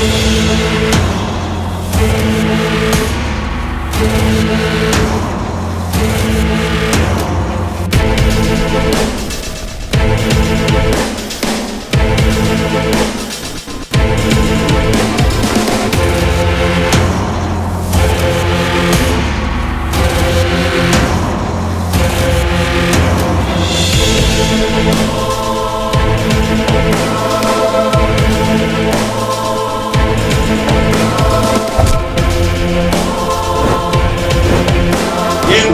We'll be right.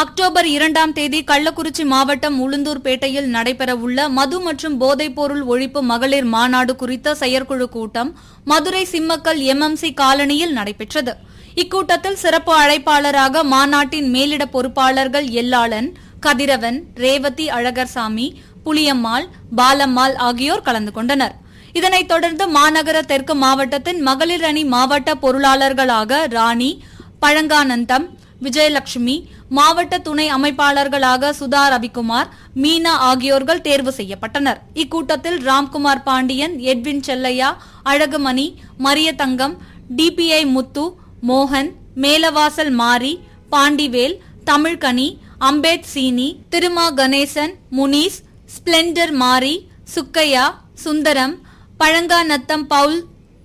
October இரண்டாம் தேதி கள்ளக்குறிச்சி மாவட்டம் உளுந்தூர்பேட்டையில் நடைபெறவுள்ள மது மற்றும் போதைப்பொருள் ஒழிப்பு மகளிர் மாநாடு குறித்த செயற்குழு கூட்டம் மதுரை சிம்மக்கல் எம்எம்சி காலனியில் நடைபெற்றது. இக்கூட்டத்தில் சிறப்பு அழைப்பாளராக மாநாட்டின் மேலிட பொறுப்பாளர்கள் எல்லாளன் கதிரவன் ரேவதி அழகர்சாமி புளியம்மாள் பாலம்மாள் ஆகியோர் கலந்து கொண்டனர். இதனைத் தொடர்ந்து மாநகர தெற்கு மாவட்டத்தின் மகளிர் அணி மாவட்ட பொருளாளர்களாக ராணி பழங்கானந்தம் விஜயலட்சுமி மாவட்ட துணை அமைப்பாளர்களாக சுதா ரவிக்குமார் மீனா ஆகியோர்கள் தேர்வு செய்யப்பட்டனர். இக்கூட்டத்தில் ராம்குமார் பாண்டியன் எட்வின் செல்லையா அழகுமணி மரியதங்கம் டிபிஐ முத்து மோகன் மேலவாசல் மாரி பாண்டிவேல் தமிழ்கனி அம்பேத் சீனி Thiruma Ganesan Munees Splendor Mari Sukkaiya Sundaram Palanganatham Paul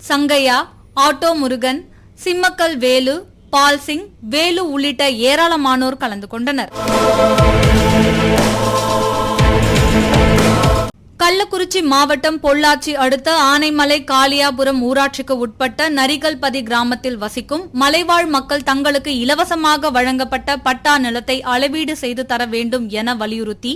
Sankaiah auto Murugan Simmakkal Velu Pal Singh Velu உள்ளிட்ட ஏராளமானோர் கலந்து கொண்டனர். கள்ளக்குறிச்சி மாவட்டம் பொள்ளாச்சி அடுத்த ஆனைமலை காளியாபுரம் ஊராட்சிக்கு உட்பட்ட நரிகல்பதி கிராமத்தில் வசிக்கும் மலைவாழ் மக்கள் தங்களுக்கு இலவசமாக வழங்கப்பட்ட பட்டா நிலத்தை அளவீடு செய்து தர வேண்டும் என வலியுறுத்தி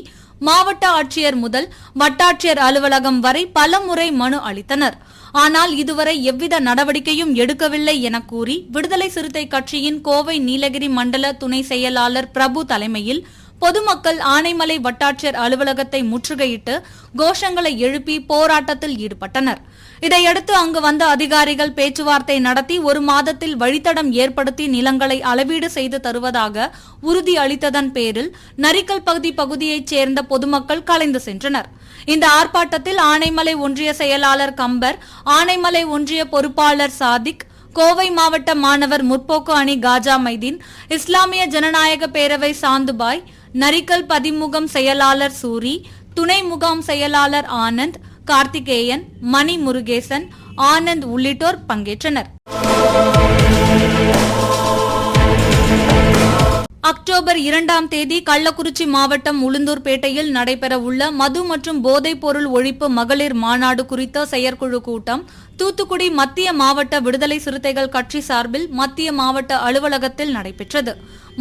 மாவட்ட ஆட்சியர் முதல் வட்டாட்சியர் அலுவலகம் வரை பலமுறை மனு அளித்தனர். ஆனால் இதுவரை எவ்வித நடவடிக்கையும் எடுக்கவில்லை என கூறி விடுதலை சிறுத்தை கட்சியின் கோவை நீலகிரி மண்டல துணை செயலாளர் பிரபு தலைமையில் பொதுமக்கள் ஆனைமலை வட்டாட்சியர் அலுவலகத்தை முற்றுகையிட்டு கோஷங்களை எழுப்பி போராட்டத்தில் ஈடுபட்டனர். இதையடுத்து அங்கு வந்த அதிகாரிகள் பேச்சுவார்த்தை நடத்தி ஒரு மாதத்தில் வழித்தடம் ஏற்படுத்தி நிலங்களை அளவீடு செய்து தருவதாக உறுதி அளித்ததன் பேரில் நரிக்கல் பகுதி பகுதியைச் சேர்ந்த பொதுமக்கள் கலைந்து சென்றனர். இந்த ஆர்ப்பாட்டத்தில் ஆனைமலை ஒன்றிய செயலாளர் கம்பர் ஆனைமலை ஒன்றிய பொறுப்பாளர் சாதிக் கோவை மாவட்ட மாணவர் முற்போக்கு அணி காஜா மைதீன் இஸ்லாமிய ஜனநாயக பேரவை சாந்துபாய் நரிக்கல் பதிமுகம் செயலாளர் சூரி துணை முகாம் செயலாளர் ஆனந்த் கார்த்திகேயன் மணி முருகேசன் ஆனந்த் உள்ளிட்டோர் பங்கேற்றனர். அக்டோபர் இரண்டாம் தேதி கள்ளக்குறிச்சி மாவட்டம் உளுந்தூர்பேட்டையில் நடைபெறவுள்ள மது மற்றும் போதைப் பொருள் ஒழிப்பு மகளிர் மாநாடு குறித்த செயற்குழு கூட்டம் தூத்துக்குடி மத்திய மாவட்ட விடுதலை சிறுத்தைகள் கட்சி சார்பில் மத்திய மாவட்ட அலுவலகத்தில் நடைபெற்றது.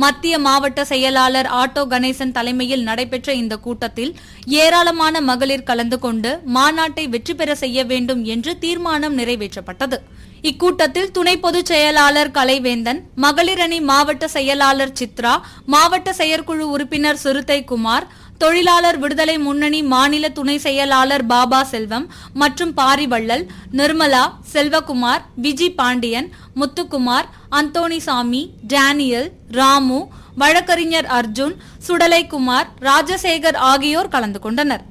மத்திய மாவட்ட செயலாளர் ஆட்டோ கணேசன் தலைமையில் நடைபெற்ற இந்த கூட்டத்தில் ஏராளமான மகளிர் கலந்து கொண்டு மாநாட்டை வெற்றி பெற செய்ய வேண்டும் என்று தீர்மானம் நிறைவேற்றப்பட்டது. இக்கூட்டத்தில் துணை பொதுச் செயலாளர் கலைவேந்தன் மகளிரணி மாவட்ட செயலாளர் சித்ரா மாவட்ட செயற்குழு உறுப்பினர் சிறுத்தை குமார் தொழிலாளர் விடுதலை முன்னணி மாநில துணை செயலாளர் பாபா செல்வம் மற்றும் பாரிவள்ளல் நிர்மலா செல்வகுமார் விஜி பாண்டியன் முத்துக்குமார் அந்தோணிசாமி டேனியல் ராமு வழக்கறிஞர் அர்ஜுன் சுடலைக்குமார் ராஜசேகர் ஆகியோர் கலந்து கொண்டனர்.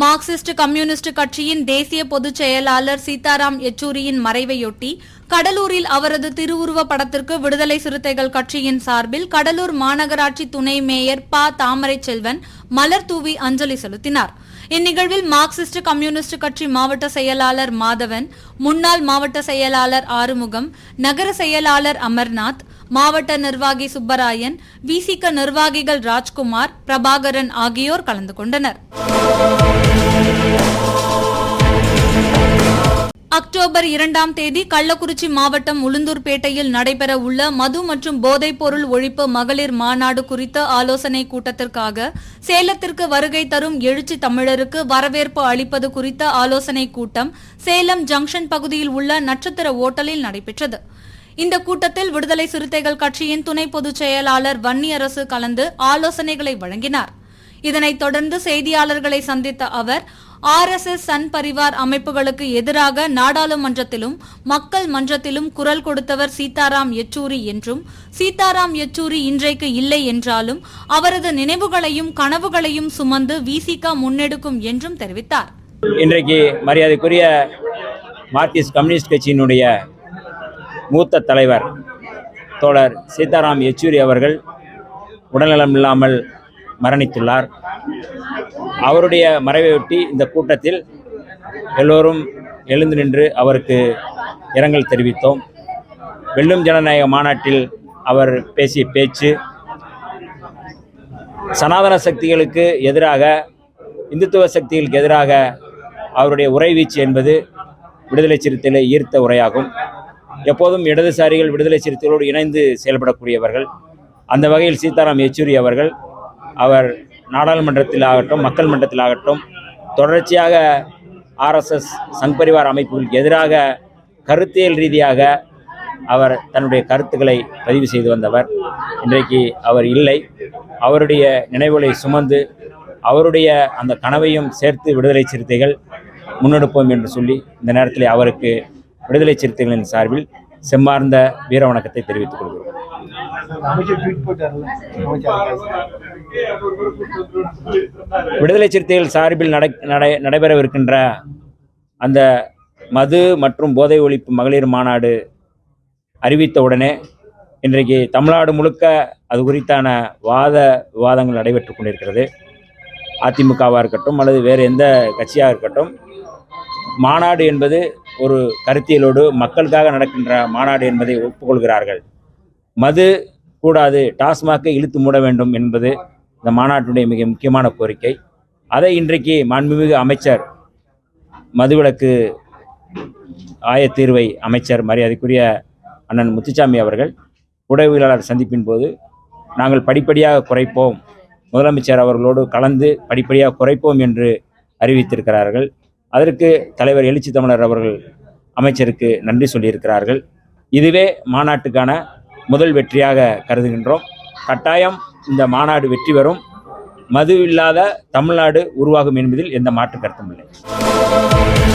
மார்க்சிஸ்ட் கம்யூனிஸ்ட் கட்சியின் தேசிய பொதுச் செயலாளர் சீதாராம் யெச்சூரியின் மறைவையொட்டி கடலூரில் அவரது திருவுருவ படத்திற்கு விடுதலை சிறுத்தைகள் கட்சியின் சார்பில் கடலூர் மாநகராட்சி துணை மேயர் ப. தாமரை செல்வன் மலர் தூவி அஞ்சலி செலுத்தினார். இந்நிகழ்வில் மார்க்சிஸ்ட் கம்யூனிஸ்ட் கட்சி மாவட்ட செயலாளர் மாதவன் முன்னாள் மாவட்ட செயலாளர் ஆறுமுகம் நகர செயலாளர் அமர்நாத் மாவட்ட நிர்வாகி சுப்பராயன் விசிக நிர்வாகிகள் ராஜ்குமார் பிரபாகரன் ஆகியோர் கலந்து கொண்டனர். அக்டோபர் இரண்டாம் தேதி கள்ளக்குறிச்சி மாவட்டம் உளுந்தூர்பேட்டையில் நடைபெற உள்ள மது மற்றும் போதைப் பொருள் ஒழிப்பு மகளிர் மாநாடு குறித்த ஆலோசனை கூட்டத்திற்காக சேலத்திற்கு வருகை தரும் எழுச்சி தமிழருக்கு வரவேற்பு அளிப்பது குறித்த ஆலோசனை கூட்டம் சேலம் ஜங்ஷன் பகுதியில் உள்ள நட்சத்திர ஓட்டலில் நடைபெற்றது. இந்த கூட்டத்தில் விடுதலை சிறுத்தைகள் கட்சியின் துணை பொதுச் செயலாளர் வன்னியரசு கலந்து ஆலோசனைகளை வழங்கினார். இதனைத் தொடர்ந்து செய்தியாளர்களை சந்தித்த அவர் R S S Sangh Parivar அமைப்புகளுக்கு எதிராக நாடாளுமன்றத்திலும் மக்கள் மன்றத்திலும் குரல் கொடுத்தவர் சீதாராம் யெச்சூரி என்றும் சீதாராம் யெச்சூரி இன்றைக்கு இல்லை என்றாலும் அவரது நினைவுகளையும் கனவுகளையும் சுமந்து விசிக முன்னெடுக்கும் என்றும் தெரிவித்தார். இன்றைக்கு மரியாதைக்குரிய மார்க்சிஸ்ட் கம்யூனிஸ்ட் கட்சியினுடைய மூத்த தலைவர் தோழர் சீதாராம் யெச்சூரி அவர்கள் உடல்நலம் இல்லாமல் மரணித்துள்ளார். அவருடைய மறைவையொட்டி இந்த கூட்டத்தில் எல்லோரும் எழுந்து நின்று அவருக்கு இரங்கல் தெரிவித்தோம். வெல்லும் ஜனநாயக மாநாட்டில் அவர் பேசிய பேச்சு சனாதன சக்திகளுக்கு எதிராக இந்துத்துவ சக்திகளுக்கு எதிராக அவருடைய உரைவீச்சு என்பது விடுதலை சிறுத்தைகளை ஈர்த்த உரையாகும். எப்போதும் இடதுசாரிகள் விடுதலை சிறுத்தைகளோடு இணைந்து செயல்படக்கூடியவர்கள். அந்த வகையில் சீதாராம் யெச்சூரி அவர்கள் அவர் நாடாளுமன்றத்தில் ஆகட்டும் மக்கள் மன்றத்தில் ஆகட்டும் தொடர்ச்சியாக ஆர்எஸ்எஸ் சங் பரிவார் அமைப்புகளுக்கு எதிராக கருத்தியல் ரீதியாக அவர் தன்னுடைய கருத்துக்களை பதிவு செய்து வந்தவர். இன்றைக்கு அவர் இல்லை. அவருடைய நினைவுகளை சுமந்து அவருடைய அந்த கனவையும் சேர்த்து விடுதலை சிறுத்தைகள் முன்னெடுப்போம் என்று சொல்லி இந்த நேரத்தில் அவருக்கு விடுதலை சிறுத்தைகளின் சார்பில் செம்மார்ந்த வீர வணக்கத்தை தெரிவித்துக் கொள்கிறோம். விடுதலை சிறுத்தைகள் சார்பில் நடை நடை நடைபெறவிருக்கின்ற அந்த மது மற்றும் போதை ஒழிப்பு மகளிர் மாநாடு அறிவித்த உடனே இன்றைக்கு தமிழ்நாடு முழுக்க அது குறித்தான வாத விவாதங்கள் நடைபெற்று கொண்டிருக்கிறது. அதிமுகவாக இருக்கட்டும் அல்லது வேறு எந்த கட்சியாக இருக்கட்டும் மாநாடு என்பது ஒரு கருத்தியலோடு மக்களுக்காக நடக்கின்ற மாநாடு என்பதை ஒப்புக்கொள்கிறார்கள். மது கூடாது. டாஸ்மாகை இழுத்து மூட வேண்டும் என்பது இந்த மாநாட்டினுடைய மிக முக்கியமான கோரிக்கை. அதை இன்றைக்கு மாண்புமிகு அமைச்சர் மதுவிலக்கு ஆயத்தீர்வை அமைச்சர் மரியாதைக்குரிய அண்ணன் முத்துச்சாமி அவர்கள் உடவியலாளர் சந்திப்பின் போது நாங்கள் படிப்படியாக குறைப்போம். முதலமைச்சர் அவர்களோடு கலந்து படிப்படியாக குறைப்போம் என்று அறிவித்திருக்கிறார்கள். அதற்கு தலைவர் எழுச்சி தமிழர் அவர்கள் அமைச்சருக்கு நன்றி சொல்லியிருக்கிறார்கள். இதுவே மாநாட்டுக்கான முதல் வெற்றியாக கருதுகின்றோம். கட்டாயம் இந்த மாநாடு வெற்றி பெறும். மது இல்லாத தமிழ்நாடு உருவாகும் என்பதில் எந்த மாற்று கருத்தும் இல்லை.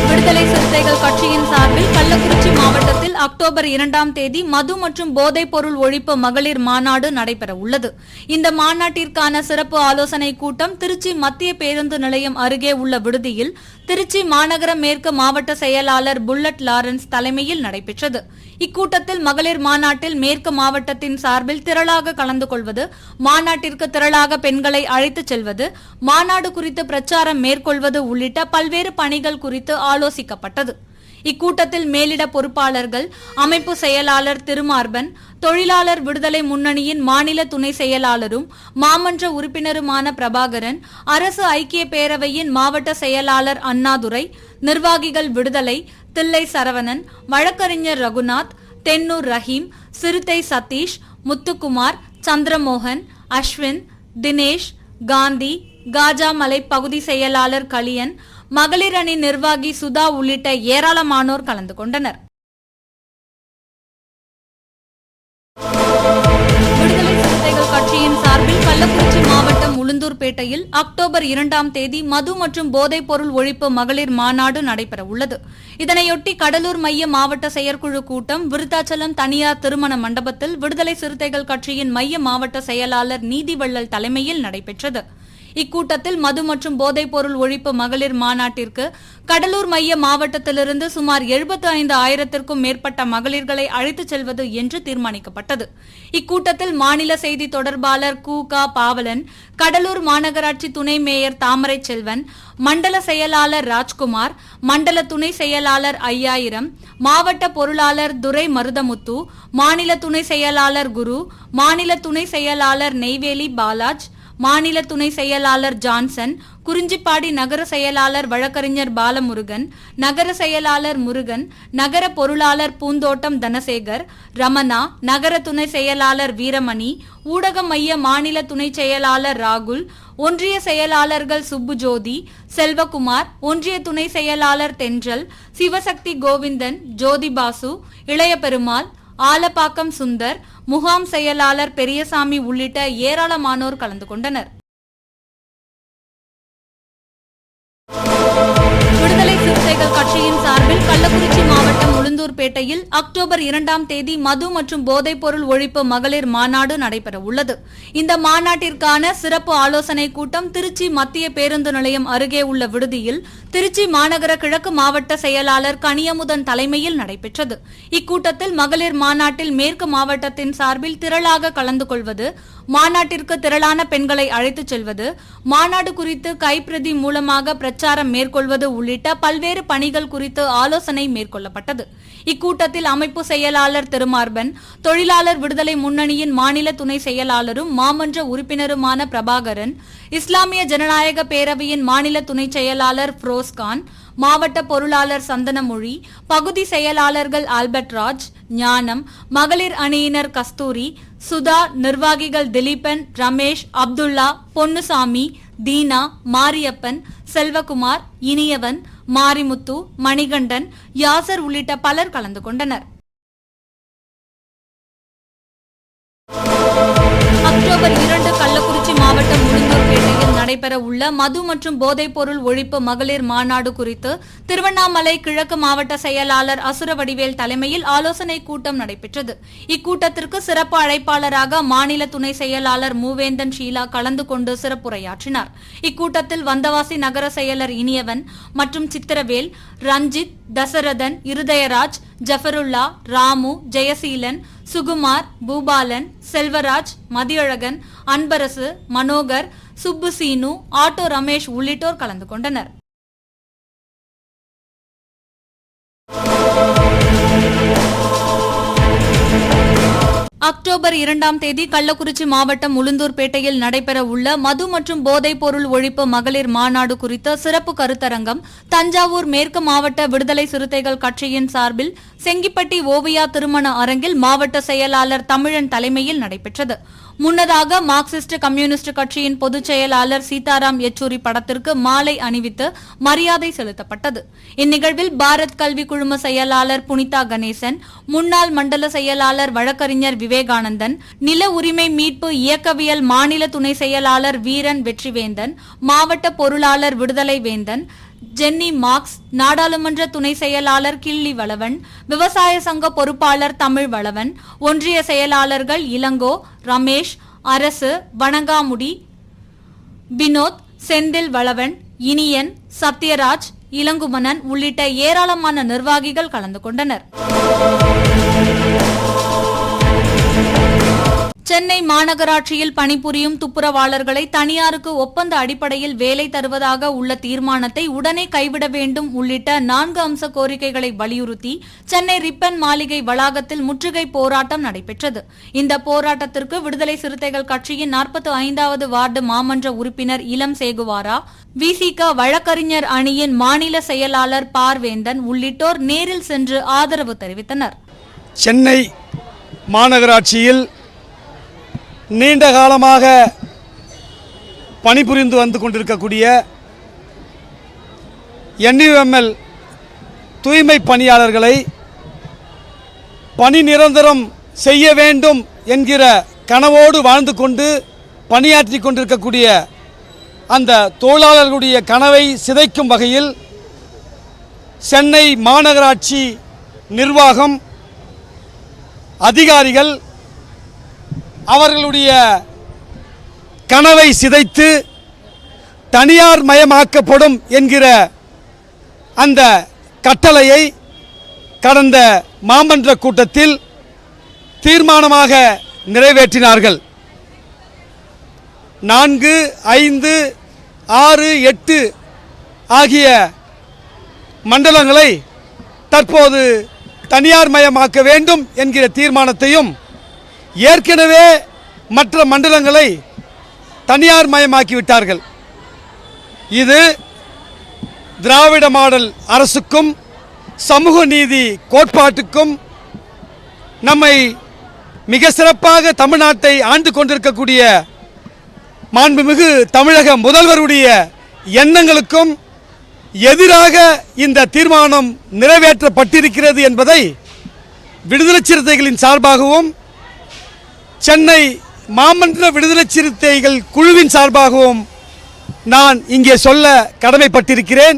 விடுதலை சிறுத்தைகள் கட்சியின் சார்பில் கள்ளக்குறிச்சி மாவட்டத்தில் அக்டோபர் இரண்டாம் தேதி மது மற்றும் போதைப் பொருள் ஒழிப்பு மகளிர் மாநாடு நடைபெற உள்ளது. இந்த மாநாட்டிற்கான சிறப்பு ஆலோசனை கூட்டம் திருச்சி மத்திய பேருந்து நிலையம் அருகே உள்ள விடுதியில் திருச்சி மாநகர மேற்கு மாவட்ட செயலாளர் புல்லட் லாரன்ஸ் தலைமையில் நடைபெற்றது. இக்கூட்டத்தில் மகளிர் மாநாட்டில் மேற்கு மாவட்டத்தின் சார்பில் திரளாக கலந்து கொள்வது மாநாட்டிற்கு திரளாக பெண்களை அழைத்துச் செல்வது மாநாடு குறித்து பிரச்சாரம் மேற்கொள்வது உள்ளிட்ட பல்வேறு பணிகள் குறித்து ஆலோசிக்கப்பட்டது. இக்கூட்டத்தில் மேலிட பொறுப்பாளர்கள் அமைப்பு செயலாளர் திருமார்பன் தொழிலாளர் விடுதலை முன்னணியின் மாநில துணை செயலாளரும் மாமன்ற உறுப்பினருமான பிரபாகரன் அரசு ஐக்கிய பேரவையின் மாவட்ட செயலாளர் அண்ணாதுரை நிர்வாகிகள் விடுதலை தில்லை சரவணன் வழக்கறிஞர் ரகுநாத் தென்னூர் ரஹீம் சிறுத்தை சதீஷ் முத்துக்குமார் சந்திரமோகன் அஸ்வின் தினேஷ் காந்தி காஜாமலை பகுதி செயலாளர் கலியன் மகளிர் அணி நிர்வாகி சுதா உள்ளிட்ட ஏராளமானோர் கலந்து கொண்டனர். விடுதலை சிறுத்தைகள் கட்சியின் சார்பில் கள்ளக்குறிச்சி உளுந்தூர்பேட்டையில் அக்டோபர் இரண்டாம் தேதி மது மற்றும் போதைப் பொருள் ஒழிப்பு மகளிர் மாநாடு நடைபெற உள்ளது இதனையொட்டி கடலூர் மைய மாவட்ட செயற்குழு கூட்டம் விருத்தாச்சலம் தனியார் திருமண மண்டபத்தில் விடுதலை சிறுத்தைகள் கட்சியின் மைய மாவட்ட செயலாளர் நீதிவள்ளல் தலைமையில் நடைபெற்றது. இக்கூட்டத்தில் மது மற்றும் போதைப் பொருள் ஒழிப்பு மகளிர் மாநாட்டிற்கு கடலூர் மைய மாவட்டத்திலிருந்து சுமார் எழுபத்தி ஐந்து ஆயிரத்திற்கும் மேற்பட்ட மகளிர்களை அழைத்துச் செல்வது என்று தீர்மானிக்கப்பட்டது. இக்கூட்டத்தில் மாநில செய்தி தொடர்பாளர் கு. க. பாவலன் கடலூர் மாநகராட்சி துணை மேயர் தாமரை செல்வன் மண்டல செயலாளர் ராஜ்குமார் மண்டல துணை செயலாளர் ஐயாயிரம் மாவட்ட பொருளாளர் துரை மருதமுத்து மாநில துணை செயலாளர் குரு மாநில துணை செயலாளர் நெய்வேலி பாலாஜ் மாநில துணை செயலாளர் ஜான்சன் குறிஞ்சிப்பாடி நகர செயலாளர் வழக்கறிஞர் பாலமுருகன் நகர செயலாளர் முருகன் நகர பொருளாளர் பூந்தோட்டம் தனசேகர் ரமணா நகர துணை செயலாளர் வீரமணி ஊடக மைய மாநில துணை செயலாளர் ராகுல் ஒன்றிய செயலாளர்கள் சுப்புஜோதி செல்வகுமார் ஒன்றிய துணை செயலாளர் தென்றல் சிவசக்தி கோவிந்தன் ஜோதிபாசு இளைய பெருமாள் ஆலப்பாக்கம் சுந்தர் முகாம் செயலாளர் பெரியசாமி உள்ளிட்ட ஏராளமானோர் கலந்து கொண்டனர். விடுதலை சிறுத்தைகள் கட்சியின் சார்பில் கள்ளக்குறிச்சி மாவட்டம் உளுந்தூர்பேட்டையில் அக்டோபர் இரண்டாம் தேதி மது மற்றும் போதைப்பொருள் ஒழிப்பு மகளிர் மாநாடு நடைபெற உள்ளது இந்த மாநாட்டிற்கான சிறப்பு ஆலோசனை கூட்டம் திருச்சி மத்திய பேருந்து நிலையம் அருகே உள்ள விடுதியில் திருச்சி மாநகர கிழக்கு மாவட்ட செயலாளர் கனியமுதன் தலைமையில் நடைபெற்றது. இக்கூட்டத்தில் மகளிர் மாநாட்டில் மேற்கு மாவட்டத்தின் சார்பில் திரளாக கலந்து கொள்வது மாநாட்டிற்கு திரளான பெண்களை அழைத்துச் செல்வது மாநாடு குறித்து கைப்பிரதி மூலமாக பிரச்சாரம் மேற்கொள்வது உள்ளிட்ட பல்வேறு பணிகள் குறித்து ஆலோசனை மேற்கொள்ளப்பட்டது. இக்கூட்டத்தில் அமைப்பு செயலாளர் திருமார்பன் தொழிலாளர் விடுதலை முன்னணியின் மாநில துணை செயலாளரும் மாமன்ற உறுப்பினருமான பிரபாகரன் இஸ்லாமிய ஜனநாயக பேரவையின் மாநில துணை செயலாளர் ஃப்ரோஸ்கான் மாவட்ட பொருளாளர் சந்தனமொழி பகுதி செயலாளர்கள் ஆல்பர்ட்ராஜ் ஞானம் மகளிர் அணியினர் கஸ்தூரி சுதா நிர்வாகிகள் திலீபன் ரமேஷ் அப்துல்லா பொன்னுசாமி தீனா மாரியப்பன் செல்வகுமார் இனியவன் மாரிமுத்து மணிகண்டன் யாசர் உள்ளிட்ட பலர் கலந்து கொண்டனர். அக்டோபர் இரண்டு கள்ளக்குறிச்சி மாவட்டம் உளுந்தூர்பேட்டையில் நடைபெற உள்ள மது மற்றும் போதைப்பொருள் ஒழிப்பு மகளிர் மாநாடு குறித்து திருவண்ணாமலை கிழக்கு மாவட்ட செயலாளர் அசுரவடிவேல் தலைமையில் ஆலோசனை கூட்டம் நடைபெற்றது. இக்கூட்டத்திற்கு சிறப்பு அழைப்பாளராக மாநில துணை செயலாளர் மூவேந்தன் ஷீலா கலந்து கொண்டு சிறப்புரையாற்றினார். இக்கூட்டத்தில் வந்தவாசி நகர செயலர் இனியவன் மற்றும் சித்திரவேல் ரஞ்சித் தசரதன் இருதயராஜ் ஜஃபருல்லா ராமு ஜெயசீலன் சுகுமார் பூபாலன் செல்வராஜ் மதியழகன் அன்பரசு மனோகர் சுப்பு சீனு ஆட்டோ ரமேஷ் உள்ளிட்டோர் கலந்து கொண்டனர். அக்டோபர் இரண்டாம் தேதி கள்ளக்குறிச்சி மாவட்டம் உளுந்தூர்பேட்டையில் நடைபெற உள்ள மது மற்றும் போதைப் பொருள் ஒழிப்பு மகளிர் மாநாடு குறித்த சிறப்பு கருத்தரங்கம் தஞ்சாவூர் மேற்கு மாவட்ட விடுதலை சிறுத்தைகள் கட்சியின் சார்பில் செங்கிப்பட்டி ஓவியா திருமண அரங்கில் மாவட்ட செயலாளர் தமிழன் தலைமையில் நடைபெற்றது. முன்னதாக மார்க்சிஸ்ட் கம்யூனிஸ்ட் கட்சியின் பொதுச் செயலாளர் சீதாராம் யெச்சூரி படத்திற்கு மாலை அணிவித்து மரியாதை செலுத்தப்பட்டது. இந்நிகழ்வில் பாரத் கல்வி குழும செயலாளர் புனிதா கணேசன் முன்னாள் மண்டல செயலாளர் வழக்கறிஞர் விவேகானந்தன் நில உரிமை மீட்பு இயக்கவியல் மாநில துணை செயலாளர் வீரன் வெற்றிவேந்தன் மாவட்ட பொருளாளர் விடுதலை வேந்தன் ஜென்னி மார்க்ஸ் நாடாளுமன்ற துணை செயலாளர் கிள்ளி வளவன் விவசாய சங்க பொறுப்பாளர் தமிழ் வளவன் ஒன்றிய செயலாளர்கள் இளங்கோ ரமேஷ் அரசு வணங்காமுடி வினோத் செந்தில் வளவன் இனியன் சத்யராஜ் இளங்குமணன் உள்ளிட்ட ஏராளமான நிர்வாகிகள் கலந்து கொண்டனர். சென்னை மாநகராட்சியில் பணிபுரியும் துப்புரவாளர்களை தனியாருக்கு ஒப்பந்த அடிப்படையில் வேலை தருவதாக உள்ள தீர்மானத்தை உடனே கைவிட வேண்டும் உள்ளிட்ட நான்கு அம்ச கோரிக்கைகளை வலியுறுத்தி சென்னை ரிப்பன் மாளிகை வளாகத்தில் முற்றுகை போராட்டம் நடைபெற்றது. இந்த போராட்டத்திற்கு விடுதலை சிறுத்தைகள் கட்சியின் நாற்பத்தி ஐந்தாவது வார்டு மாமன்ற உறுப்பினர் இளம் சேகுவாரா விசிக வழக்கறிஞர் அணியின் மாநில செயலாளர் பார்வேந்தன் உள்ளிட்டோர் நேரில் சென்று ஆதரவு தெரிவித்தனர். சென்னை மாநகராட்சியில் நீண்ட காலமாக பணிபுரிந்து வந்து கொண்டிருக்கக்கூடிய என்யூஎம்எல் தூய்மை பணியாளர்களை பணி நிரந்தரம் செய்ய வேண்டும் என்கிற கனவோடு வாழ்ந்து கொண்டு பணியாற்றி கொண்டிருக்கக்கூடிய அந்த தொழிலாளர்களுடைய கனவை சிதைக்கும் வகையில் சென்னை மாநகராட்சி நிர்வாகம் அதிகாரிகள் அவர்களுடைய கனவை சிதைத்து தனியார் மயமாக்கப்படும் என்கிற அந்த கட்டளையை கடந்த மாமன்ற கூட்டத்தில் தீர்மானமாக நிறைவேற்றினார்கள். நான்கு ஐந்து ஆறு எட்டு ஆகிய மண்டலங்களை தற்போது தனியார் மயமாக்க வேண்டும் என்கிற தீர்மானத்தையும் ஏற்கனவே மற்ற மண்டலங்களை தனியார் மயமாக்கி விட்டார்கள் இது திராவிட மாடல் அரசுக்கும் சமூக நீதி கோட்பாட்டுக்கும் நம்மை மிக சிறப்பாக தமிழ்நாட்டை ஆண்டு கொண்டிருக்கக்கூடிய மாண்புமிகு தமிழக முதல்வருடைய எண்ணங்களுக்கும் எதிராக இந்த தீர்மானம் நிறைவேற்றப்பட்டிருக்கிறது என்பதை விடுதலை சிறுத்தைகளின் சார்பாகவும் சென்னை மாமன்ற விடுதலை சிறுத்தைகள் குழுவின் சார்பாகவும் நான் இங்கே சொல்ல கடமைப்பட்டிருக்கிறேன்.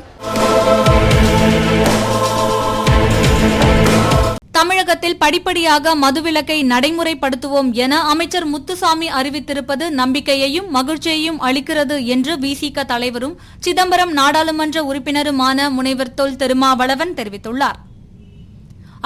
தமிழகத்தில் படிப்படியாக மதுவிலக்கை நடைமுறைப்படுத்துவோம் என அமைச்சர் முத்துசாமி அறிவித்திருப்பது நம்பிக்கையையும் மகிழ்ச்சியையும் அளிக்கிறது என்று விசிக தலைவரும் சிதம்பரம் நாடாளுமன்ற உறுப்பினருமான முனைவர் தொல் திருமாவளவன் தெரிவித்துள்ளார்.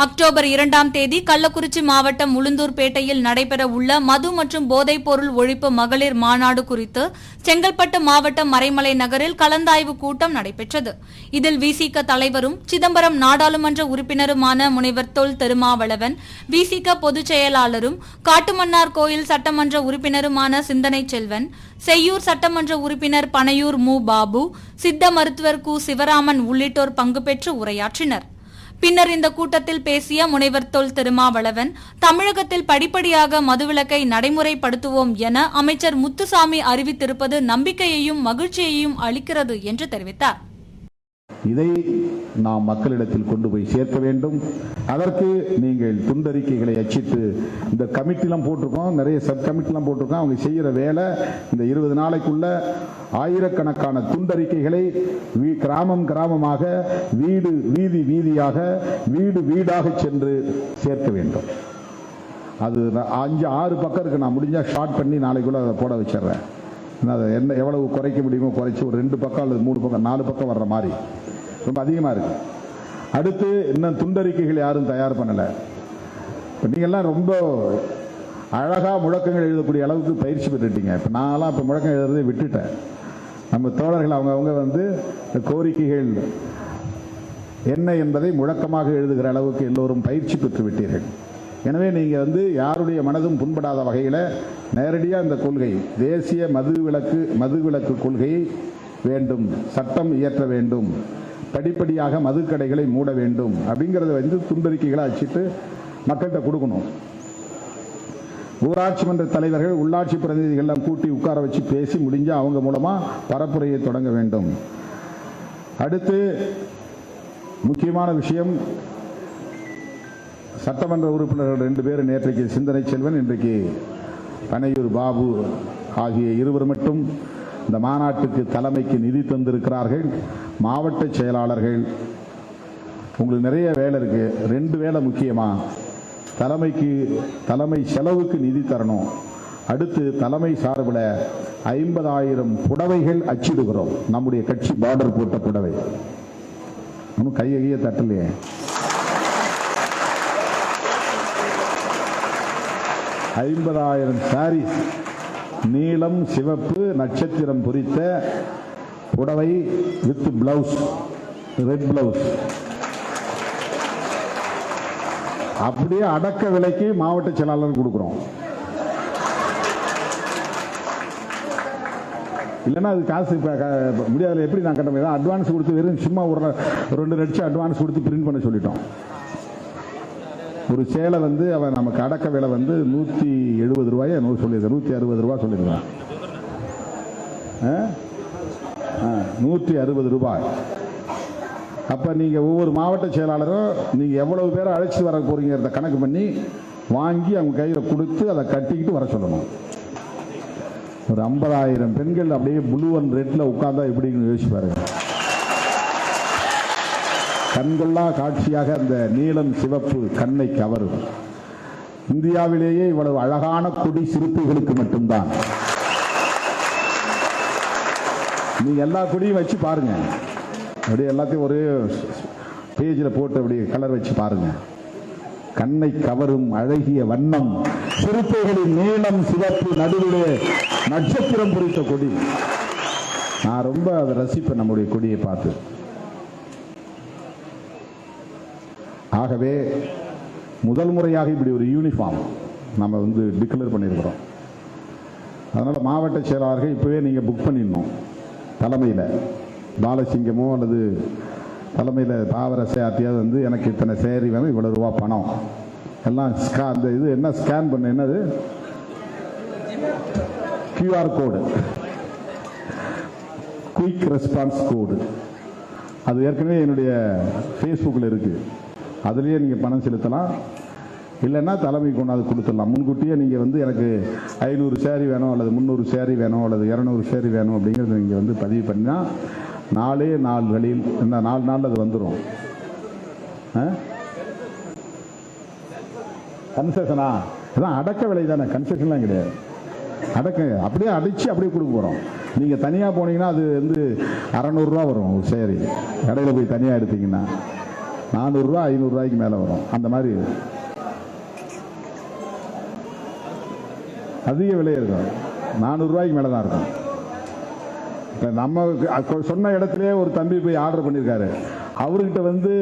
அக்டோபர் இரண்டாம் தேதி கள்ளக்குறிச்சி மாவட்டம் உளுந்தூர்பேட்டையில் நடைபெற உள்ள மது மற்றும் போதைப் பொருள் ஒழிப்பு மகளிர் மாநாடு குறித்து செங்கல்பட்டு மாவட்டம் மறைமலை நகரில் கலந்தாய்வு கூட்டம் நடைபெற்றது. இதில் விசிக தலைவரும் சிதம்பரம் நாடாளுமன்ற உறுப்பினருமான முனைவர் தொல் திருமாவளவன் விசிக பொதுச் செயலாளரும் காட்டுமன்னார் கோயில் சட்டமன்ற உறுப்பினருமான சிந்தனை செல்வன் செய்யூர் சட்டமன்ற உறுப்பினர் பனையூர் மு. பாபு சித்த மருத்துவர் கு. சிவராமன் உள்ளிட்டோர் பங்கு பெற்று உரையாற்றினர். பின்னர் இந்த கூட்டத்தில் பேசிய முனைவர் தொல் திருமாவளவன் தமிழகத்தில் படிப்படியாக மதுவிலக்கை நடைமுறைப்படுத்துவோம் என அமைச்சர் முத்துசாமி அறிவித்திருப்பது நம்பிக்கையையும் மகிழ்ச்சியையும் அளிக்கிறது என்று தெரிவித்தார். இதை நாம் மக்களிடத்தில் கொண்டு போய் சேர்க்க வேண்டும். அதற்கு நீங்கள் துண்டறிக்கைகளை அச்சிட்டு இந்த கமிட்டிலாம் போட்டிருக்கோம். நிறைய சப் கமிட்டிலாம் போட்டிருக்கோம். அவங்க செய்கிற வேலை இந்த இருபது நாளைக்குள்ள ஆயிரக்கணக்கான துண்டறிக்கைகளை வீ- கிராமம் கிராமமாக வீடு வீதி வீதியாக வீடு வீடாக சென்று சேர்க்க வேண்டும். அது அஞ்சு ஆறு பக்கம் இருக்கு. நான் முடிஞ்சா ஷார்ட் பண்ணி நாளைக்குள்ள அதை போட வச்சிடுறேன். நான் அதை என்ன எவ்வளவு குறைக்க முடியுமோ குறைச்சி ஒரு ரெண்டு பக்கம் அல்லது மூணு பக்கம் நாலு பக்கம் வர்ற மாதிரி. ரொம்ப அதிகமாக இருக்கு. அடுத்து இன்னும் துண்டறிக்கைகள் யாரும் தயார் பண்ணலை. இப்போ நீங்கள்லாம் ரொம்ப அழகாக முழக்கங்கள் எழுதக்கூடிய அளவுக்கு பயிற்சி பெற்றுட்டீங்க. இப்போ நான்லாம் இப்போ முழக்கம் எழுதுறதை விட்டுட்டேன். நம்ம தோழர்கள் அவங்கவுங்க வந்து இந்த கோரிக்கைகள் என்ன என்பதை முழக்கமாக எழுதுகிற அளவுக்கு எல்லோரும் பயிற்சி பெற்று விட்டீர்கள். எனவே நீங்கள் வந்து யாருடைய மனதும் புண்படாத வகையில் நேரடியாக இந்த கொள்கை தேசிய மது விலக்கு மது விலக்கு கொள்கையை வேண்டும் சட்டம் இயற்ற வேண்டும். படிப்படியாக மதுக்கடைகளை மூட வேண்டும் அப்படிங்கிறத வந்து துண்டறிக்கைகளை அச்சிட்டு மக்கள்கிட்ட கொடுக்கணும். ஊராட்சி மன்ற தலைவர்கள் உள்ளாட்சி பிரதிநிதிகள் எல்லாம் கூட்டி உட்கார வச்சு பேசி முடிஞ்சா அவங்க மூலமா பரப்புரையை தொடங்க வேண்டும். அடுத்து முக்கியமான விஷயம் சட்டமன்ற உறுப்பினர்கள் ரெண்டு பேர் நேற்றைக்கு சிந்தனை செல்வன் இன்றைக்கு பனையூர் பாபு ஆகிய இருவர் மட்டும் இந்த மாநாட்டுக்கு தலைமைக்கு நிதி தந்திருக்கிறார்கள் மாவட்ட செயலாளர்கள். உங்களுக்கு நிறைய வேலை இருக்கு. ரெண்டு வேலை முக்கியமா? தலைமைக்கு தலைமை செலவுக்கு நிதி தரணும். அடுத்து தலைமை சார்பில் ஐம்பதாயிரம் புடவைகள் அச்சிடுகிறோம். நம்முடைய கட்சி பார்டர் போட்ட புடவை. ஒன்றும் கையை கையை தட்டலையே. ஐம்பதாயிரம் சாரீஸ் நீலம் சிவப்பு நட்சத்திரம் பொறித்த புடவை வித் பிளவுஸ் ரெட் பிளவுஸ் அப்படியே அடக்க விலைக்கு மாவட்ட செயலாளர் கொடுக்குறோம். இல்லைன்னா அது காசு இப்போ முடியாதுல எப்படி நான் கட்ட முடியாது அட்வான்ஸ் கொடுத்து வெறும் சும்மா ஒரு ஒரு ரெண்டு லட்சம் அட்வான்ஸ் கொடுத்து பிரிண்ட் பண்ண சொல்லிட்டோம். ஒரு சேலை வந்து அவன் நமக்கு அடக்க விலை வந்து நூற்றி எழுபது ரூபாயை நூறு சொல்லியிருக்கேன். நூற்றி அறுபது ரூபா சொல்லியிருக்கான். நூற்றி அறுபது ரூபாய். அப்போ நீங்கள் ஒவ்வொரு மாவட்ட செயலாளரும் நீங்கள் எவ்வளவு பேரை அழைச்சிட்டு வர போகிறீங்கிறத கணக்கு பண்ணி வாங்கி அவங்க கையில் கொடுத்து அதை கட்டிக்கிட்டு வர சொல்லணும். ஒரு ஐம்பதாயிரம் பெண்கள் அப்படியே ப்ளூ அண்ட் ரெட்டில் உட்காந்தா எப்படின்னு யோசிச்சு பாருங்க. கண்கொள்ளா காட்சியாக அந்த நீளம் சிவப்பு கண்ணை கவரும். இந்தியாவிலேயே இவ்வளவு அழகான கொடி சிறுத்தைகளுக்கு மட்டும்தான். நீங்க எல்லா கொடியும் வச்சு பாருங்க. அப்படியே எல்லாத்தையும் ஒரே பேஜில் போட்டு அப்படியே கலர் வச்சு பாருங்க. கண்ணை கவரும் அழகிய வண்ணம் சிறுத்தைகளின் நீளம் சிவப்பு நடுவிலே நட்சத்திரம் குறித்த கொடி. நான் ரொம்ப அதை ரசிப்பேன் நம்முடைய கொடியை பார்த்து. ஆகவே முதல் முறையாக இப்படி ஒரு யூனிஃபார்ம் நம்ம வந்து டிக்ளேர் பண்ணியிருக்கிறோம். அதனால் மாவட்ட செயலாளர்கள் இப்போவே நீங்கள் புக் பண்ணிடணும். தலைமையில் பாலசிங்கமோ அல்லது தலைமையில் தாவர சேத்தியாவது வந்து எனக்கு இத்தனை சேரி வேணும் இவ்வளோ ரூபா பணம். எல்லாம் ஸ்கா அந்த இது என்ன ஸ்கேன் பண்ண என்னது? QR code quick response code அது ஏற்கனவே என்னுடைய ஃபேஸ்புக்கில் இருக்குது அதுலேயே நீங்கள் பணம் செலுத்தலாம். இல்லைன்னா தலைமை கொண்டாந்து கொடுத்துடலாம். முன்கூட்டியே நீங்கள் வந்து எனக்கு ஐநூறு சேரி வேணும் அல்லது முந்நூறு சேரி வேணும் அல்லது இரநூறு சேரி வேணும் அப்படிங்கிறது நீங்கள் வந்து பதிவு பண்ணால் நாலே நாள்களில் இந்த நாலு நாளில் அது வந்துடும் கன்செஷனா அதான் அடக்க விலை தானே. கன்செஷன்லாம் கிடையாது. அடக்க அப்படியே அடித்து அப்படியே கொடுக்க போகிறோம் நீங்கள் தனியாக போனீங்கன்னா அது வந்து அறநூறுரூவா வரும் ஒரு கடையில் போய் தனியாக எடுத்தீங்கன்னா. நானூறுரூவா ஐநூறுரூவாய்க்கு மேலே வரும். அந்த மாதிரி. அதிக விலை இருக்கும். நானூறுரூவாய்க்கு மேலே தான் இருக்கும். இப்போ நம்ம சொன்ன இடத்துலயே ஒரு தம்பி போய் ஆர்டர் பண்ணியிருக்காரு அவர்கிட்ட வந்து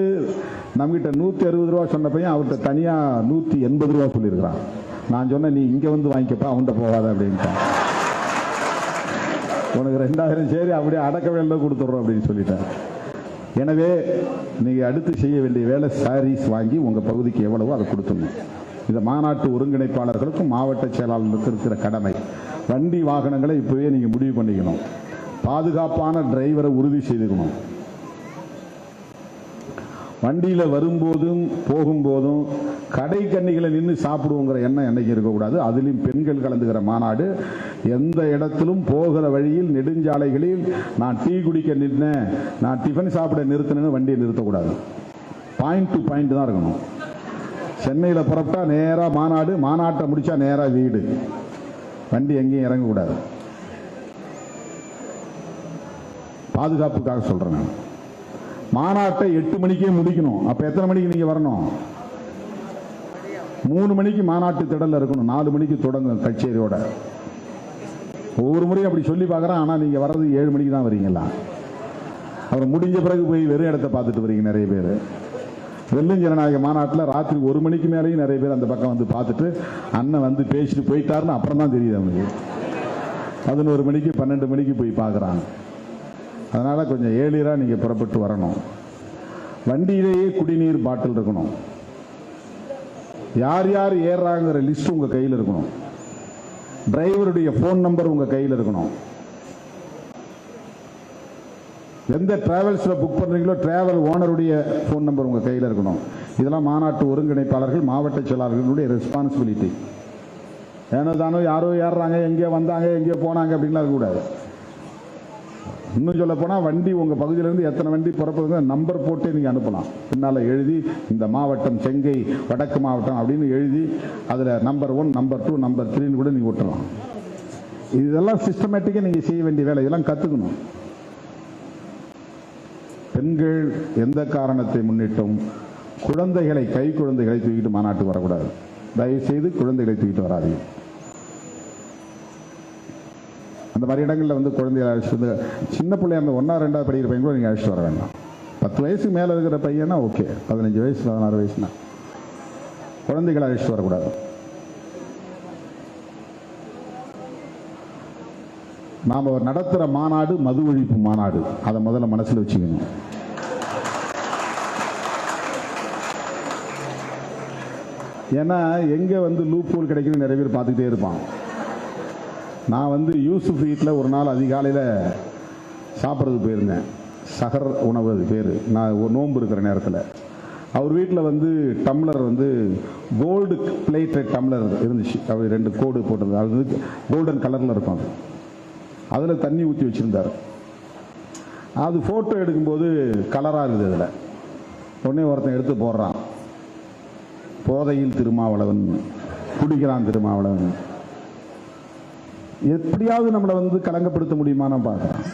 நம்மகிட்ட நூற்றி அறுபது ரூபா சொன்ன பையன் அவர்கிட்ட தனியாக நூற்றி எண்பது ரூபா சொல்லியிருக்கிறான். நான் சொன்னேன் நீ இங்கே வந்து வாங்கிக்கப்பா அவன்கிட்ட போகாத அப்படின்ட்டான் உனக்கு ரெண்டாயிரம் சரி அப்படியே அடக்க வேலை கொடுத்துட்றோம் அப்படின்னு சொல்லிட்டேன். எனவே நீங்கள் அடுத்து செய்ய வேண்டிய வேலை சாரீஸ் வாங்கி உங்கள் பகுதிக்கு எவ்வளவோ அதை கொடுத்துடணும். இந்த மாநாட்டு ஒருங்கிணைப்பாளர்களுக்கும் மாவட்ட செயலாளர்களுக்கு இருக்கிற கடமை. வண்டி வாகனங்களை இப்போவே நீங்கள் முடிவு பண்ணிக்கணும். பாதுகாப்பான டிரைவரை உறுதி செய்துக்கணும். வண்டியில் வரும்போதும் போகும்போதும் கடை கண்ணிகளை நின்று சாப்பிடுவோங்கிற எண்ணம் என்னைக்கு இருக்கக்கூடாது? அதிலும் பெண்கள் கலந்துகிற மாநாடு. எந்த இடத்திலும் போகிற வழியில் நெடுஞ்சாலைகளில் நான் டீ குடிக்க நின்றேன் நான் டிஃபன் சாப்பிட நிறுத்தினேன்னு வண்டியை நிறுத்தக்கூடாது. பாயிண்ட் டு பாயிண்ட் தான் இருக்கணும். சென்னையில் புறப்பட்டா நேராக மாநாடு மாநாட்டை முடித்தா நேராக வீடு. வண்டி எங்கேயும் இறங்கக்கூடாது. பாதுகாப்புக்காக சொல்கிறேன் நான். மாநாட்டை எட்டு மணிக்கே முடிக்கணும். அப்போ எத்தனை மணிக்கு நீங்கள் வரணும்? மூணு மணிக்கு மாநாட்டு திடலில் இருக்கணும். நாலு மணிக்கு தொடங்கும் கச்சேரியோட. ஒவ்வொரு முறையும் அப்படி சொல்லி பார்க்குறேன். ஆனால் நீங்கள் வர்றது ஏழு மணிக்கு தான் வரீங்களா? அப்புறம் முடிஞ்ச பிறகு போய் வெறும் இடத்த பார்த்துட்டு வரீங்க நிறைய பேர். வெள்ளும் ஜனநாயக மாநாட்டில் ராத்திரி ஒரு மணிக்கு மேலேயும் நிறைய பேர் அந்த பக்கம் வந்து பார்த்துட்டு அண்ணன் வந்து பேசிட்டு போயிட்டாருன்னு அப்புறம் தான் தெரியுது அவனுக்கு. பதினோரு மணிக்கு பன்னெண்டு மணிக்கு போய் பார்க்குறாங்க அதனால் கொஞ்சம் ஏழியராக நீங்கள் புறப்பட்டு வரணும். வண்டியிலேயே குடிநீர் பாட்டில் இருக்கணும். யார் யார் ஏறுறாங்கிற லிஸ்ட் உங்கள் கையில் இருக்கணும். டிரைவருடைய ஃபோன் நம்பர் உங்கள் கையில் இருக்கணும். எந்த டிராவல்ஸில் புக் பண்ணுறீங்களோ டிராவல் ஓனருடைய ஃபோன் நம்பர் உங்கள் கையில் இருக்கணும். இதெல்லாம் மாநாட்டு ஒருங்கிணைப்பாளர்கள் மாவட்ட செயலாளர்களுடைய ரெஸ்பான்சிபிலிட்டி ஏனோ தானோ யாரோ ஏறுறாங்க எங்கேயோ வந்தாங்க எங்கேயோ போனாங்க அப்படின்லாம் இருக்கக்கூடாது. இன்னும் சொல்ல போனால் வண்டி உங்கள் பகுதியிலேருந்து எத்தனை வண்டி புறப்படுங்க நம்பர் போட்டே நீங்கள் அனுப்பலாம். பின்னால் எழுதி இந்த மாவட்டம் செங்கை வடக்கு மாவட்டம் அப்படின்னு எழுதி அதில் number one number two number த்ரீன்னு கூட நீங்கள் விட்டுறலாம். இதெல்லாம் சிஸ்டமேட்டிக்காக நீங்கள் செய்ய வேண்டிய வேலை. இதெல்லாம் கற்றுக்கணும் பெண்கள் எந்த காரணத்தை முன்னிட்டும் குழந்தைகளை கை குழந்தைகளை தூக்கிட்டு மாநாட்டுக்கு வரக்கூடாது. தயவுசெய்து குழந்தைகளை தூக்கிட்டு வராதீங்க. அந்த மாதிரி இடங்களில் வந்து குழந்தைகளை அழைச்சிட்டு வந்து சின்ன பிள்ளையாக அந்த ஒன்றா ரெண்டாவது படிக்கிற பையன் கூட நீங்கள் அழைச்சிட்டு வர வேண்டாம். பத்து வயசுக்கு மேலே இருக்கிற பையனா ஓகே. பதினஞ்சு வயசு பதினாறு வயசுனா குழந்தைகளை அழைச்சிட்டு வரக்கூடாது. நாம் நடத்துகிற மாநாடு மது ஒழிப்பு மாநாடு. அதை முதல்ல மனசில் வச்சுக்கணும் ஏன்னா எங்கே வந்து லூப் ஹோல் கிடைக்குன்னு நிறைய பேர் பார்த்துக்கிட்டே இருப்பான். நான் வந்து யூசுஃப் வீட்டில் ஒரு நாள் அதிகாலையில் சாப்பிட்றதுக்கு போயிருந்தேன். சகர் உணவு அது பேர். நான் ஒரு நோன்பு இருக்கிற நேரத்தில். அவர் வீட்டில் வந்து டம்ளர் வந்து கோல்டு பிளேட்டட் டம்ளர் இருந்துச்சு. அவர் ரெண்டு கோடு போட்டது. அது வந்து கோல்டன் கலரில் இருக்கும் அது. அதில் தண்ணி ஊற்றி வச்சுருந்தார். அது ஃபோட்டோ எடுக்கும்போது கலராக இருக்குது அதில். உடனே ஒருத்தன் எடுத்து போடுறான். போதையில் திருமாவளவன் குடிக்கிறான் திருமாவளவன். எப்படியாவது நம்மளை வந்து கலங்கப்படுத்த முடியுமா நான் பார்க்குறேன்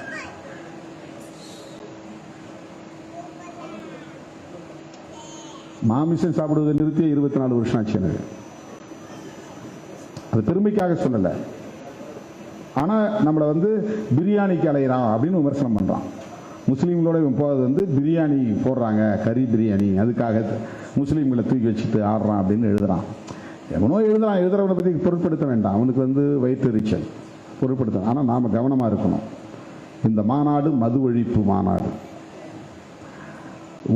மாமிசம் சாப்பிடுவதை நிறுத்தி இருபத்தி நாலு வருஷம் ஆச்சு எனக்கு. அது பெருமைக்காக சொல்லலை. ஆனால் நம்மளை வந்து பிரியாணிக்கு அலையிறான் அப்படின்னு விமர்சனம் பண்ணுறான் முஸ்லீம்களோட போகிறது வந்து பிரியாணி போடுறாங்க கறி பிரியாணி. அதுக்காக முஸ்லீம்களை தூக்கி வச்சுட்டு ஆடுறான் அப்படின்னு எழுதுறான். எவனோ எழுதுறான் எழுதுறவனை பற்றி பொருட்படுத்த வேண்டாம். அவனுக்கு வந்து வயிற்றுச்சல் பொருட்படுத்த ஆனால் நாம் கவனமாக இருக்கணும். இந்த மாநாடு மது ஒழிப்பு மாநாடு.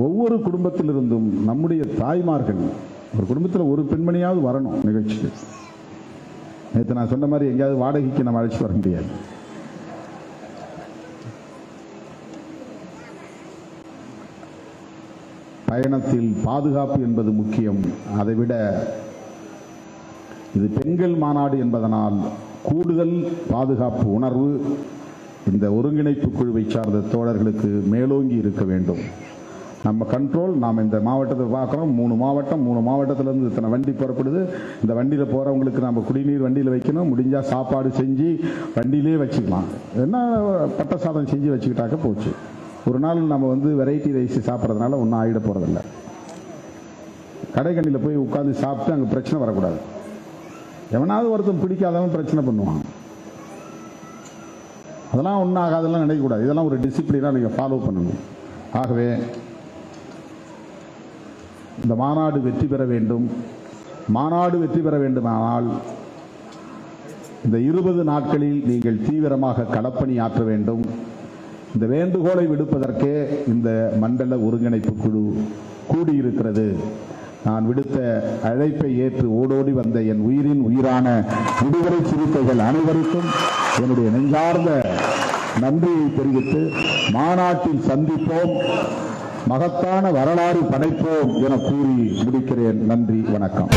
ஒவ்வொரு குடும்பத்திலிருந்தும் நம்முடைய தாய்மார்கள் ஒரு குடும்பத்தில் ஒரு பெண்மணியாவது வரணும் நிகழ்ச்சிக்கு. நேற்று நான் சொன்ன மாதிரி எங்கேயாவது வாடகைக்கு நம்ம அழைச்சி வர முடியாது. பயணத்தில் பாதுகாப்பு என்பது முக்கியம். அதைவிட இது பெண்கள் மாநாடு என்பதனால் கூடுதல் பாதுகாப்பு உணர்வு இந்த ஒருங்கிணைப்பு குழுவை சார்ந்த தோழர்களுக்கு மேலோங்கி இருக்க வேண்டும். நம்ம கண்ட்ரோல் நாம் இந்த மாவட்டத்தை பார்க்குறோம். மூணு மாவட்டம் மூணு மாவட்டத்திலேருந்து இத்தனை வண்டி புறப்படுது. இந்த வண்டியில் போகிறவங்களுக்கு நம்ம குடிநீர் வண்டியில் வைக்கணும். முடிஞ்சால் சாப்பாடு செஞ்சு வண்டியிலே வச்சுக்கலாம். என்ன பட்ட சாதம் செஞ்சு வச்சுக்கிட்டாக்க போச்சு. ஒரு நாள் நம்ம வந்து வெரைட்டி ரைஸ் சாப்பிட்றதுனால ஒன்றும் ஆகிட போகிறதில்ல கடைக்கண்ணியில் போய் உட்காந்து சாப்பிட்டு அங்கே பிரச்சனை வரக்கூடாது. எவனாவது ஒருத்தன் பிடிக்காதவன் பிரச்சனை பண்ணுவான். அதெல்லாம் ஒன்றும் ஆகாதெல்லாம் நினைக்கக்கூடாது. இதெல்லாம் ஒரு டிசிப்ளினாக நீங்கள் ஃபாலோ பண்ணணும். ஆகவே இந்த மாநாடு வெற்றி பெற வேண்டும். மாநாடு வெற்றி பெற வேண்டுமானால் இந்த இருபது நாட்களில் நீங்கள் தீவிரமாக களப்பணி ஆற்ற வேண்டும். இந்த வேண்டுகோளை விடுப்பதற்கே இந்த மண்டல ஒருங்கிணைப்பு குழு கூடியிருக்கிறது. நான் விடுத்த அழைப்பை ஏற்று ஓடோடி வந்த என் உயிரின் உயிரான விடுதலை சிறுத்தைகள் அனைவருக்கும் என்னுடைய நெஞ்சார்ந்த நன்றியை தெரிவித்து மாநாட்டில் சந்திப்போம். மகத்தான வரலாறு படைப்போம் என கூறி முடிக்கிறேன். நன்றி வணக்கம்.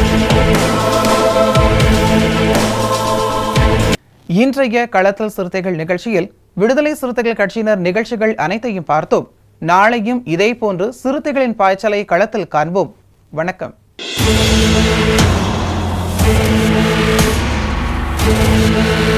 இன்றைய களத்தல் சிறுத்தைகள் நிகழ்ச்சியில் விடுதலை சிறுத்தைகள் கட்சியினர் நிகழ்ச்சிகள் அனைத்தையும் பார்த்தோம். நாளையும் இதேபோன்று சிறுத்தைகளின் பாய்ச்சலை களத்தில் காண்போம். வணக்கம். என்